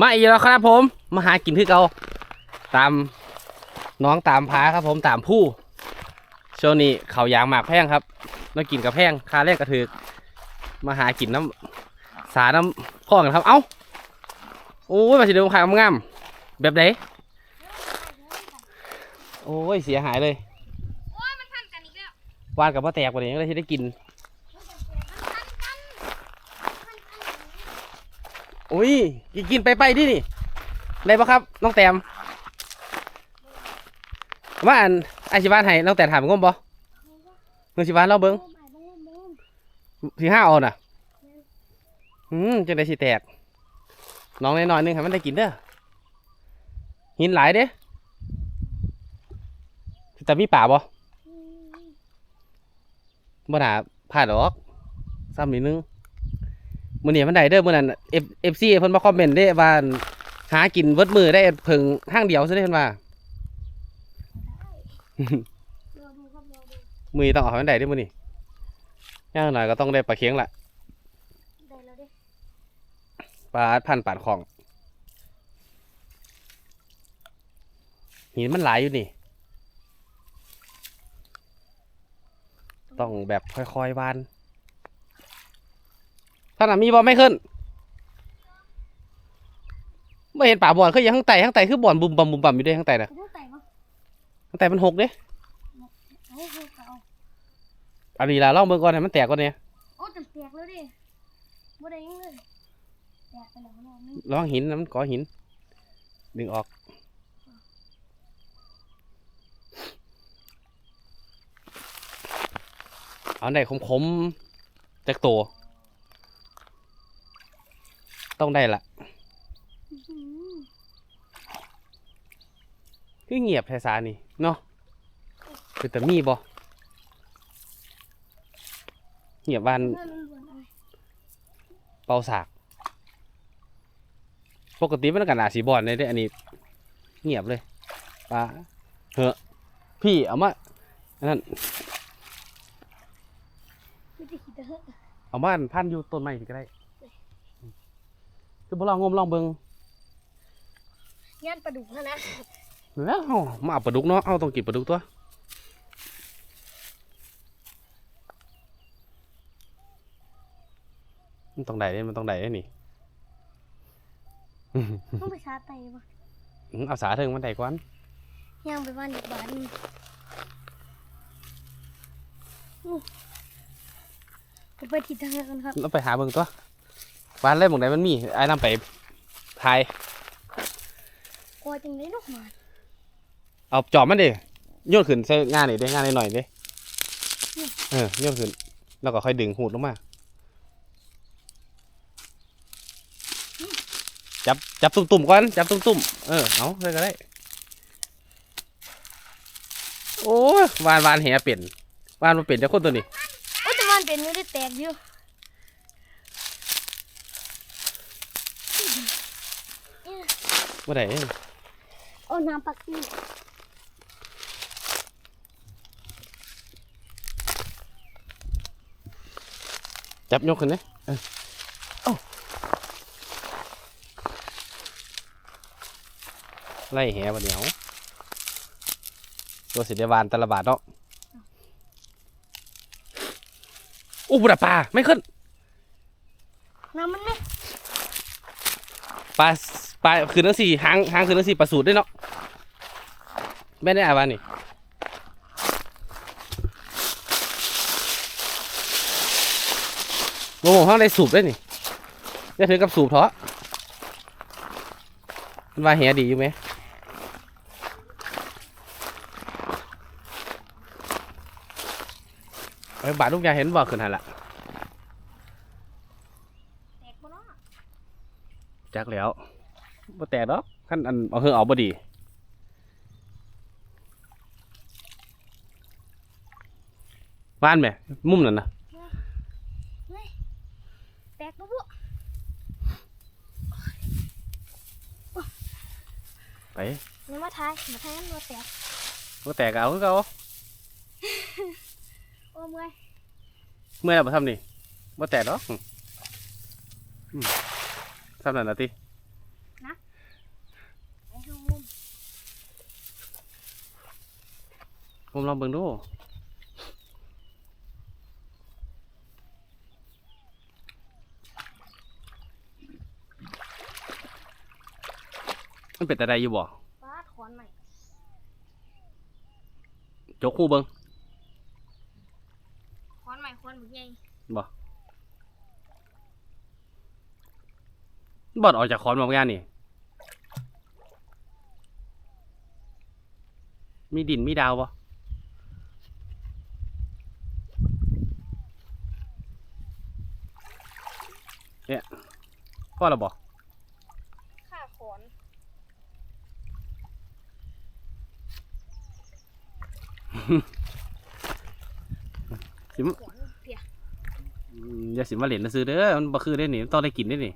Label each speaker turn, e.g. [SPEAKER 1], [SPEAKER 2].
[SPEAKER 1] มาอีกแล้วครับผม มาหากินคือเก่าตามน้องตามพาครับผมตามผู้ช่วงนี้เขาวยางหมากแพงครับน้องกินกับแพงคาแรกกระถือมาหากินน้ำสาน้ำข้อกันครับ เอ้าโอ้ยมาสิเดิมขายงามๆแบบไหนโอ้ยเสียหายเลย
[SPEAKER 2] โอ้ยมันพันกันอีกแล้ว
[SPEAKER 1] วานกับพ่อแตกกว่านี้ก็เลยที่ได้กิน อุ้ยกินกินไปไปดินี่ได้ปะครับน้องแต้มว่าอันไอชิบานให้น้องแต้มถามงมบ่น้องชิบานเล่าเบิ้งสี่ห้าเอาน่ะอืมจังได้สิแตกน้องน้อยๆนึงให้มันได้กินเด้อหินหลายเด้แต่มีป่าบ่บ่น่าพลาดหรอกซ้ำนิดนึง มื่อนี้มันได้เด้อมื่อนั้นเอฟเอฟซีเพิ่นมาคอมเมนต์ได้ว่าหากินเวิดมือได้เพิ่งห้างเดียวซะได้เพิ่นว่า
[SPEAKER 2] รอดูครับรอดู
[SPEAKER 1] มือนี้ต้องเอาให้มันได้เด้อมื้อนี้ย่างหน่อยก็ต้องได้ปลาเค็งละ
[SPEAKER 2] ได้แล้วเด้
[SPEAKER 1] ปลาพันปาดของหินมันหลายอยู่นี่ ต้องแบบค่อยๆวาน ท่านน่ะมีบอลไม่ขึ้นไม่เห็นป่าบอลคือยังข้างใต้ข้างใต้คือบอลบุมบัมบุมบัมอยู่เด้ข้างใต้น่ะ
[SPEAKER 2] เขาต้องแต่งวะ
[SPEAKER 1] ข้างใต้มันหกเด้
[SPEAKER 2] เอาเอาเอา
[SPEAKER 1] อันนี้ล่ะลองเบิ่งก่อนให้มันแตกก่อนเนี่ย
[SPEAKER 2] โอ้จนแตกแล้วดิบ่ได้ยังเลยแตกไปแล้วรอบนึง
[SPEAKER 1] ลองหินนะมันก่อหิน ดึงออกเอาได้คมๆจากตัว ต้องได้ละ
[SPEAKER 2] อื้อหือ
[SPEAKER 1] คือเงียบแท้สานี่เนาะคือแต่มีบ่เงียบบ้าน
[SPEAKER 2] เพื่อนมันบ่นอะไร
[SPEAKER 1] เป่าสาก ปกติมันกันอาสีบอลเลยเด้อันนี้ เงียบเลยปลาเหอะพี่เอามาอันนั้น
[SPEAKER 2] ไม่ได้คิดเถอะ
[SPEAKER 1] เอามาพันอยู่ต้นไม้ก็ได้ คือบ่ลองงมลองเบิ่ง
[SPEAKER 2] งานปลาดุกนะนะ
[SPEAKER 1] แล้วเอามาเอาปลาดุกเนาะเอาต้องกินปลาดุกตัวมันต้องได้เด้มันต้องได้เด้นี่
[SPEAKER 2] ต้องไปชาร์จไตปะ
[SPEAKER 1] อื้อเอาสาเถิงมันได้ก่อน
[SPEAKER 2] ย่างไปบ้านอีกบ้านหนึงอู้ไปทิศทางกันครับ
[SPEAKER 1] เราไปหาเบิ่งตัว บ้านเล่หมองใดมันมีไอ้นำไปทาย
[SPEAKER 2] กลัวจังเลยเนาะหมา
[SPEAKER 1] เอาจอบมันดิโยนขึ้นใส่งานนี่เด้งานหน่อยๆเด้เออโยนขึ้น แล้วก็ค่อยดึงหูดลงมาจับจับตุ่มๆก่อนจับตุ่มๆเออเอาเลยก็ได้โอ้ยวานวานแหเปลี่ยนวานมาเปลี่ยนจากคนตัวนี้
[SPEAKER 2] โอ้แต่มันเป็นอยู่ได้แตกอยู่
[SPEAKER 1] เมื่อไหร่
[SPEAKER 2] โอ้น้ำปักกี้
[SPEAKER 1] จับยกขึ้นเลยเออเอ้าไล่แหบเดี๋ยวตัวสิเดวานแตละบาทเนาะอู้บุดาปลาไม่ขึ้น
[SPEAKER 2] น้ำมันไหม
[SPEAKER 1] ปลา ปลาคือนังสี่หางหางคือนังสี่ปลาสูตรด้วยเนาะไม่ได้อ่านวานี่โมโหห้องได้สูบได้นี่จะถือกับสูบเถอะมันว่าเหียดีอยู่ไหมไอ้ยบาทลูกยาเห็นบ่ขึ้นหันละ
[SPEAKER 2] แตกบ่เนาะ
[SPEAKER 1] จักแล้ว บ่แตกดอกขั้นอันเอาเฮือเอาบ่ดีบ้านแหม่มุมนั่นนะ
[SPEAKER 2] แตกบ่บุ
[SPEAKER 1] ไป
[SPEAKER 2] นี่มาทายมาทายมันบ่แตก
[SPEAKER 1] บ่แตกก็เอาคือเก่า
[SPEAKER 2] โอ้เมื่อย
[SPEAKER 1] เมื่อไหร่บ่ทำนี่บ่แตกดอกอืมทำนั่นน่ะติ
[SPEAKER 2] นะ
[SPEAKER 1] ผมลองเบิ่งดูมันเป็นแต่ใดอยู่บ่
[SPEAKER 2] ฟาดขอนใหม่
[SPEAKER 1] จกคู่เบิ่ง
[SPEAKER 2] ขอนใหม่ขอนบึกใหญ่
[SPEAKER 1] บ่บอดออกจากคอนมาเมื่อกี้นี่ มีดินมีดาวบ่ เนี่ยพ่อเราบอก
[SPEAKER 2] ข้าขอน
[SPEAKER 1] สิม
[SPEAKER 2] ขอนเปีย
[SPEAKER 1] อืมอย่าสิมาเล่นนะซื้อเด้อมันบ่คือได้นี่มันต้องได้กินได้นี่